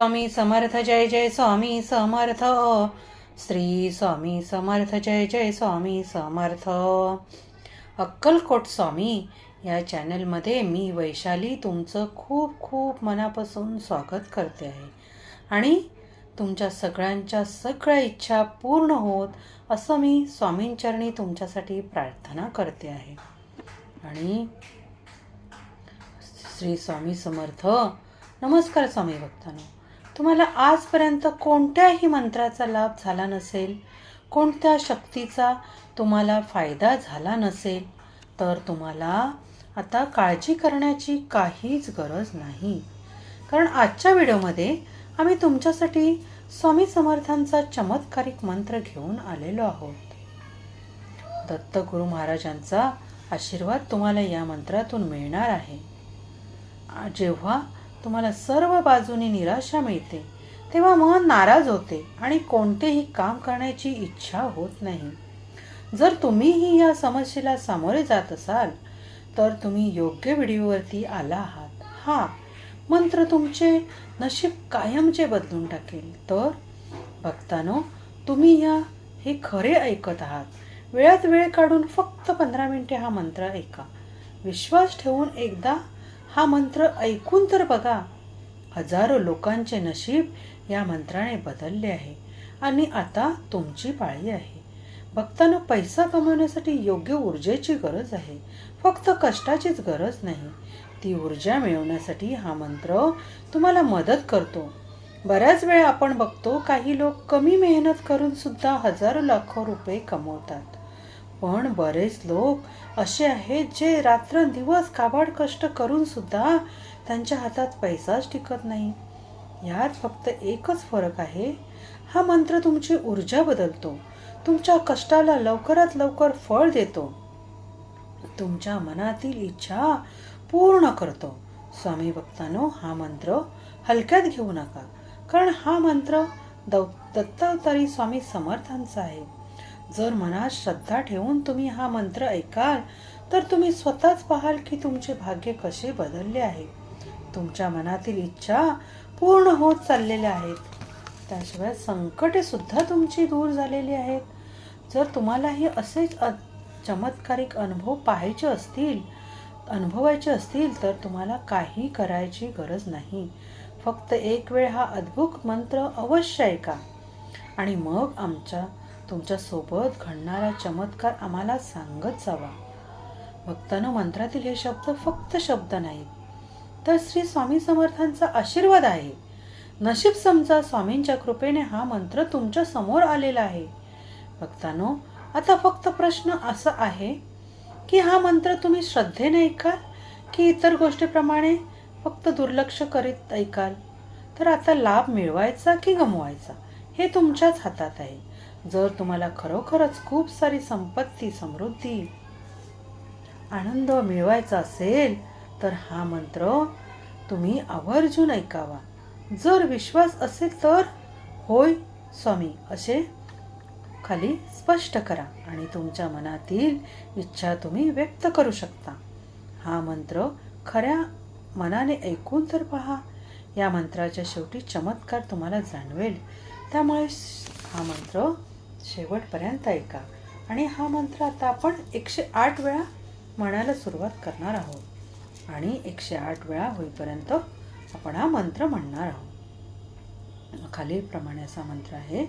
स्वामी समर्थ जय जय स्वामी समर्थ. श्री स्वामी समर्थ जय जय स्वामी समर्थ. अक्कलकोट स्वामी या चॅनलमध्ये मी वैशाली तुमचं खूप खूप मनापासून स्वागत करते आहे. आणि तुमच्या सगळ्यांच्या सगळ्या इच्छा पूर्ण होत असं मी स्वामींचरणी तुमच्यासाठी प्रार्थना करते आहे. आणि श्री स्वामी समर्थ. नमस्कार स्वामी भक्तांनो. तुम्हाला आजपर्यंत कोणत्याही मंत्राचा लाभ झाला नसेल कोणत्या शक्तीचा तुम्हाला फायदा झाला नसेल तर तुम्हाला आता काळजी करण्याची काहीच गरज नाही. कारण आजच्या व्हिडिओमध्ये आम्ही तुमच्यासाठी स्वामी समर्थांचा चमत्कारिक मंत्र घेऊन आलेलो आहोत. दत्तगुरु महाराजांचा आशीर्वाद तुम्हाला या मंत्रातून मिळणार आहे. जेव्हा तुम्हाला सर्व बाजूनी निराशा मिळते. तेव्हा मन नाराज होते आणि कोणतेही काम करण्याची इच्छा होत नाही. जर तुम्हीही या समस्येला सामोरे जात असाल तर तुम्ही योग्य व्हिडिओवरती आला आहात. हा मंत्र तुमचे नशीब कायमचे बदलून टाकेल. तर भक्तानो तुम्ही या हे खरे ऐकत आहात. वेळात वेळ काढून फक्त पंधरा मिनिटे हा मंत्र ऐका. विश्वास ठेवून एकदा हा मंत्र ऐकून तर बघा. हजारो लोकांचे नशीब या मंत्राने बदलले आहे आणि आता तुमची पाळी आहे. भक्तांना पैसा कमवण्यासाठी योग्य ऊर्जेची गरज आहे. फक्त कष्टाचीच गरज नाही. ती ऊर्जा मिळवण्यासाठी हा मंत्र तुम्हाला मदत करतो. बऱ्याच वेळा आपण बघतो काही लोक कमी मेहनत करून सुद्धा हजारो लाखो रुपये कमवतात. पण बरेच लोक असे आहेत जे रात्रंदिवस काबाड कष्ट करून सुद्धा त्यांच्या हातात पैसाच टिकत नाही. यात फक्त एकच फरक आहे. हा मंत्र तुमची ऊर्जा बदलतो. तुमच्या कष्टाला लवकरात लवकर फळ देतो. तुमच्या मनातील इच्छा पूर्ण करतो. स्वामी भक्तानो हा मंत्र हलक्यात घेऊ नका. कारण हा मंत्र दौ दत्तावतारी स्वामी समर्थांचा आहे. जर मनात श्रद्धा ठेवून तुम्ही हा मंत्र ऐकाल तर तुम्ही स्वतःच पाहाल की तुमचे भाग्य कसे बदलले आहे. तुमच्या मनातील इच्छा पूर्ण होत चाललेल्या आहेत. त्याशिवाय संकटे सुद्धा तुमची दूर झालेली आहेत. जर तुम्हालाही असेच अ- चमत्कारिक अनुभव पाहायचे असतील अनुभवायचे असतील तर तुम्हाला काही करायची गरज नाही. फक्त एक वेळ हा अद्भुत मंत्र अवश्य ऐका. आणि मग आमच्या तुमच्यासोबत घडणारा चमत्कार आम्हाला सांगत जावा. भक्तानो मंत्रातील हे शब्द फक्त शब्द नाहीत तर श्री स्वामी समर्थांचा आशीर्वाद आहे. नशीब समजा स्वामींच्या कृपेने हा मंत्र तुमच्यासमोर आलेला आहे. भक्तानो आता फक्त प्रश्न असा आहे की हा मंत्र तुम्ही श्रद्धेने ऐकाल की इतर गोष्टीप्रमाणे फक्त दुर्लक्ष करीत ऐकाल? तर आता लाभ मिळवायचा की गमवायचा हे तुमच्याच हातात आहे. जर तुम्हाला खरोखरच खूप सारी संपत्ती समृद्धी आनंद मिळवायचा असेल तर हा मंत्र तुम्ही आवर्जून ऐकावा. जर विश्वास असेल तर होय स्वामी असे खाली स्पष्ट करा आणि तुमच्या मनातील इच्छा तुम्ही व्यक्त करू शकता. हा मंत्र खऱ्या मनाने ऐकून तर पहा. या मंत्राच्या शेवटी चमत्कार तुम्हाला जाणवेल. त्यामुळे हा मंत्र शेवटपर्यंत ऐका. आणि हा मंत्र आता आपण एकशे आठ वेळा म्हणायला सुरुवात करणार आहोत. आणि एकशे आठ वेळा होईपर्यंत आपण हा मंत्र म्हणणार आहोत. खालीलप्रमाणे असा मंत्र आहे.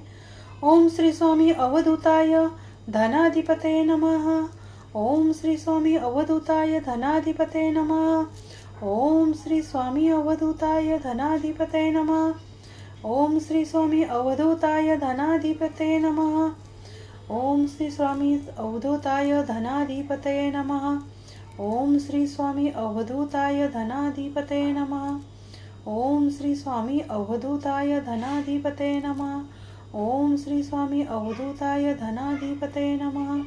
ओम श्री स्वामी अवधूताय धनाधिपते नमः. ओम श्री स्वामी अवधूताय धनाधिपते नमः. ओम श्री स्वामी अवधूताय धनाधिपते नमः. ओम श्री स्वामी अवधूताय धनाधिपते नमः। ओम श्री स्वामी अवधूताय धनाधिपते नमः। ओम श्री स्वामी अवधूताय धनाधिपते नमः। ओम श्री स्वामी अवधूताय धनाधिपते नमः। ओम श्री स्वामी अवधूताय धनाधिपते नमः।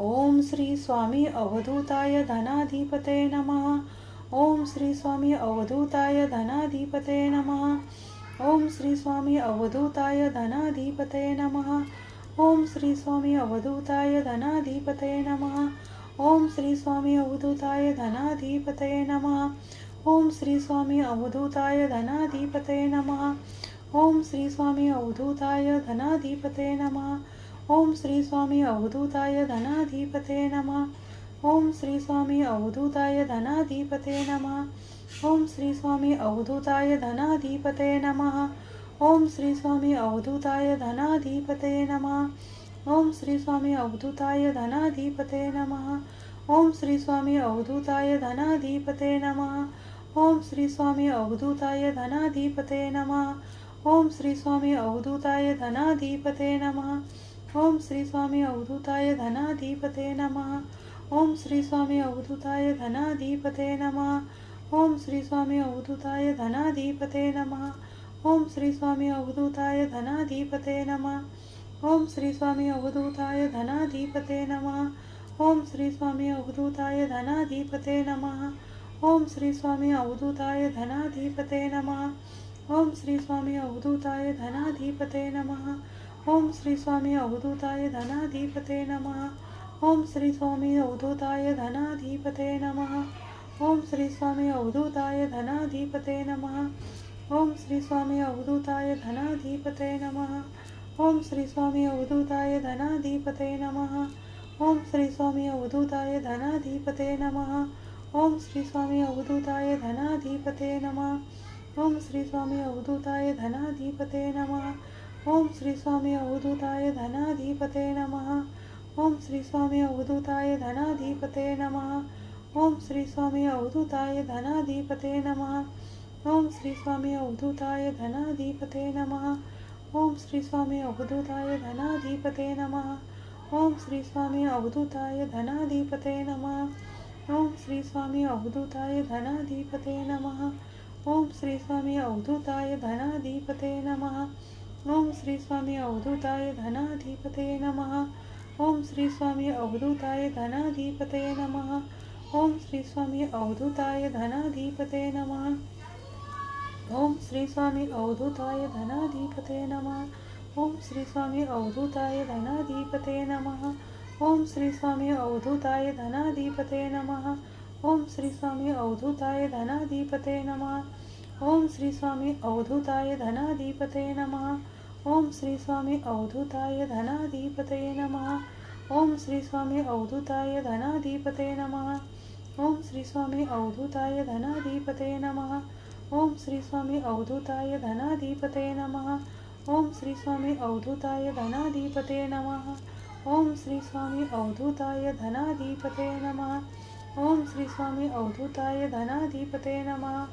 ओम श्री स्वामी अवधूताय धनाधिपते नमः। ओम श्री स्वामी अवधूताय धनाधिपते नमः। ओम श्री स्वामी अवधूताय धनाधिपते नमः। ओम श्री स्वामी अवधूताय धनाधिपते नमः। ओम श्री स्वामी अवधूताय धनाधिपते नमः। ओम श्री स्वामी अवधूताय धनाधिपते नमः। ओम श्री स्वामी अवधूताय धनाधिपते नमः। ओम श्री स्वामी अवधूताय धनाधिपते नमः। ओम श्री स्वामी अवधूताय धनाधिपते नमः। ओम श्री स्वामी अवधूताय धनाधिपते नमः। ओम श्री स्वामी अवधूताय धनाधिपते नमः। ओम श्री स्वामी अवधूताय धनाधिपते नमः। ओम श्री स्वामी अवधूताय धनाधिपते नमः। ओम श्री स्वामी अवधूताय धनाधिपते नमः। ओम श्री स्वामी अवधूताय धनाधिपते नमः। ओम श्री स्वामी अवधूताय धनाधिपते नमः। ओम श्री स्वामी अवधूताय धनाधिपते नमः। ओम श्री स्वामी अवधूताय धनाधिपते नमः। ओम श्री स्वामी अवधूताय धनाधिपते नमः। ओम श्री स्वामी अवधूताय धनाधिपते नमः। ओम श्री स्वामी अवधूताय धनाधिपते नमः। ओम श्री स्वामी अवधूताय धनाधिपते नमः। ओम श्री स्वामी अवधूताय धनाधिपते नमः। ओम श्री स्वामी अवधूताय धनाधिपते नमः। ओम श्री स्वामी अवधूताय धनाधिपते नमः। ओम श्री स्वामी अवधूताय धनाधिपते नमः। ओम श्री स्वामी अवधूताय धनाधिपते नमः। ओम श्री स्वामी अवधूताय धनाधिपते नमः। ओम श्री स्वामी अवधूताय धनाधिपते नमः। ओम श्री स्वामी अवधूताय धनाधिपते नमः। ओम श्री स्वामी अवधूताय धनाधिपते नमः। ओम श्री स्वामी अवधूताय धनाधिपते नमः। ओम श्री स्वामी अवधूताय धनाधिपते नमः। ओम श्री स्वामी अवधूताय धनाधिपते नमः। ओम श्री स्वामी अवधूताय धनाधिपते नमः। ओम श्री स्वामी अवधूताय धनाधिपते नमः। ओम श्री स्वामी अवधूताय धनाधिपते नमः। ओम श्री स्वामी अवधूताय धनाधिपते नमः। ओम श्री स्वामी अवधूताय धनाधिपते नमः। ओम श्री स्वामी अवधूताय धनाधिपते नमः। ओम श्री स्वामी अवधूताय धनाधिपते नमः। ओम श्री स्वामी अवधूताय धनाधिपते नमः। ओम श्री स्वामी अवधूताय धनाधिपते नमः। ओम श्री स्वामी अवधूताय धनाधिपते नमः। ओम श्री स्वामी अवधूताय धनाधिपते नमः। ओम श्री स्वामी अवधूताय धनाधिपते नमः। ओम श्री स्वामी अवधूताय धनाधिपते नमः। ओम श्री स्वामी अवधूताय धनाधिपते नमः। ओम श्री स्वामी अवधूताय धनाधिपते नमः। ॐ श्रीस्वामी अवधूताय धनाधिपतये नमः। ॐ श्रीस्वामी अवधूताय धनाधिपतये नमः। ॐ श्रीस्वामी अवधूताय धनाधिपतये नमः। ॐ श्रीस्वामी अवधूताय धनाधिपतये नमः। ॐ श्रीस्वामी अवधूताय धनाधिपतये नमः।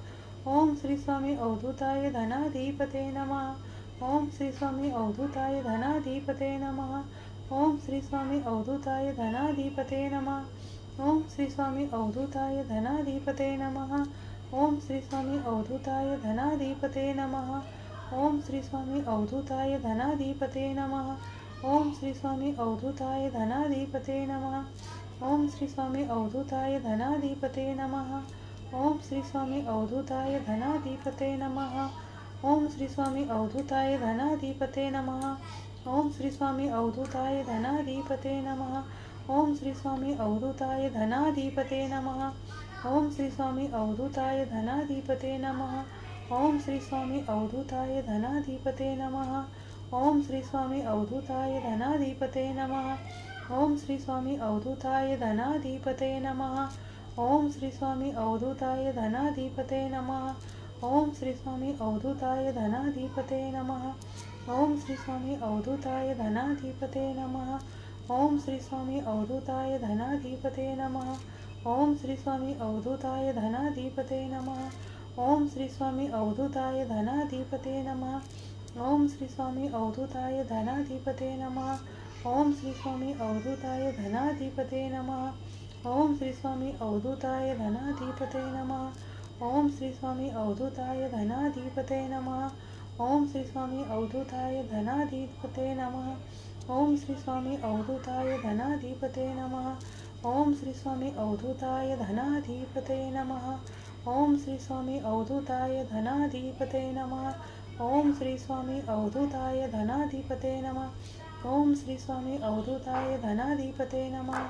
श्री स्वामी अवधूताय धनाधिपते नमः। श्री स्वामी अवधूताय धनाधिपते नमः। श्री स्वामी अवधूताय धनाधिपते नमः। ओम श्री स्वामी अवधूताय धनाधिपते नमः। ओम श्री स्वामी अवधूताय धनाधिपते नमः। ओम श्री स्वामी अवधूताय धनाधिपते नमः। ओम श्री स्वामी अवधूताय धनाधिपते नमः। ओम श्री स्वामी अवधूताय धनाधिपते नमः। ओम श्री स्वामी अवधूताय धनाधिपते नमः। ओम श्री स्वामी अवधूताय धनाधिपते नमः। ओम श्री स्वामी अवधूताय धनाधिपते नमः। ओम श्री स्वामी अवधूताय धनाधिपते नमः। ओम श्री स्वामी अवधूताय धनाधिपते नमः। ओम श्री स्वामी अवधूताय धनाधिपते नमः। ओम श्री स्वामी अवधूताय धनाधिपते नमः। ओम श्री स्वामी अवधूताय धनाधिपते नमः। ओम श्री स्वामी अवधूताय धनाधिपते नमः। ओम श्री स्वामी अवधूताय धनाधिपते नमः। ओम श्री स्वामी अवधूताय धनाधिपते नमः। ओम श्री स्वामी अवधूताय धनाधिपते नमः। ओम श्री स्वामी अवधूताय धनाधिपते नमः। ओम श्री स्वामी अवधूताय धनाधिपते नमः। ओम श्री स्वामी अवधूताय धनाधिपते नमः। ओम श्री स्वामी अवधूताय धनाधिपते नमः। ओम श्री स्वामी अवधूताय धनाधिपते नमः। ओम श्री स्वामी अवधूताय धनाधिपते नमः। ओम श्री स्वामी अवधूताय धनाधिपते नमः। ओम श्री स्वामी अवधूताय धनाधिपते नमः। ओम श्री स्वामी अवधूताय धनाधिपते नमः। ओम श्री स्वामी अवधूताय धनाधिपते नमः। ओम श्री स्वामी अवधूताय धनाधिपते नमः। ओम श्री स्वामी अवधूताय धनाधिपते नमः।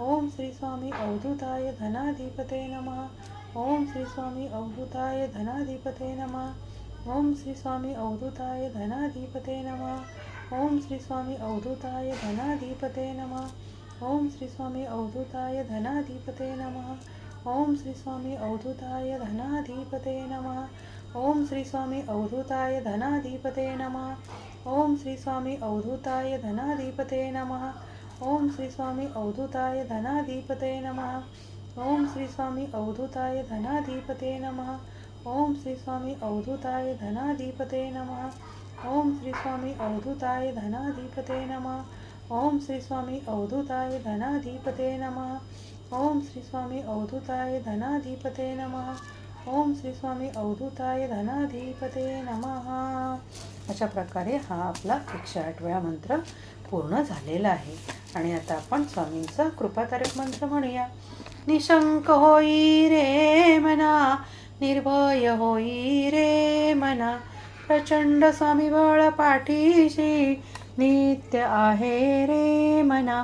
ओम श्री स्वामी अवधूताय धनाधिपते नमः। ओम श्री स्वामी अवधूताय धनाधिपते नमः। ओम श्री स्वामी अवधूताय धनाधिपते नमः। ओम श्री स्वामी अवधूताय धनाधिपते नमः। ओम श्री स्वामी अवधूताय धनाधिपते नमः। ओम श्री स्वामी अवधूताय धनाधिपते नमः। ओम श्री स्वामी अवधूताय धनाधिपते नमः। ओम श्री स्वामी अवधूताय धनाधिपते नमः। ओम श्री स्वामी अवधूताय धनाधिपते नमः। ओम श्री स्वामी अवधूताय धनाधिपते नमः। ओम श्री स्वामी अवधूताय धनाधिपते नमः। ओम श्री स्वामी अवधूताय धनाधिपते नमः। ओम श्री स्वामी अवधूताय धनाधिपते नमः। ओम श्री स्वामी अवधूताय धनाधिपते नमः। ओम श्री स्वामी अवधूताय धनाधिपते नमः। अशा प्रकारे हा आपला एकशे आठ वेळा मंत्र पूर्ण झालेला आहे. आणि आता आपण स्वामींचा कृपातारक मंत्र म्हणूया. निशंक होई रे मना निर्भय होई रे मना प्रचंड स्वामी बळ पाठीशी नित्य आहे रे मना.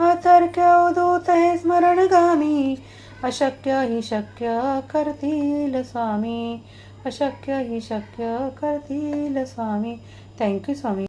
अतर्क्य अवधूत हे स्मरणगामी. अशक्य ही शक्य करतील स्वामी. अशक्य ही शक्य करतील स्वामी. थँक्यू स्वामी.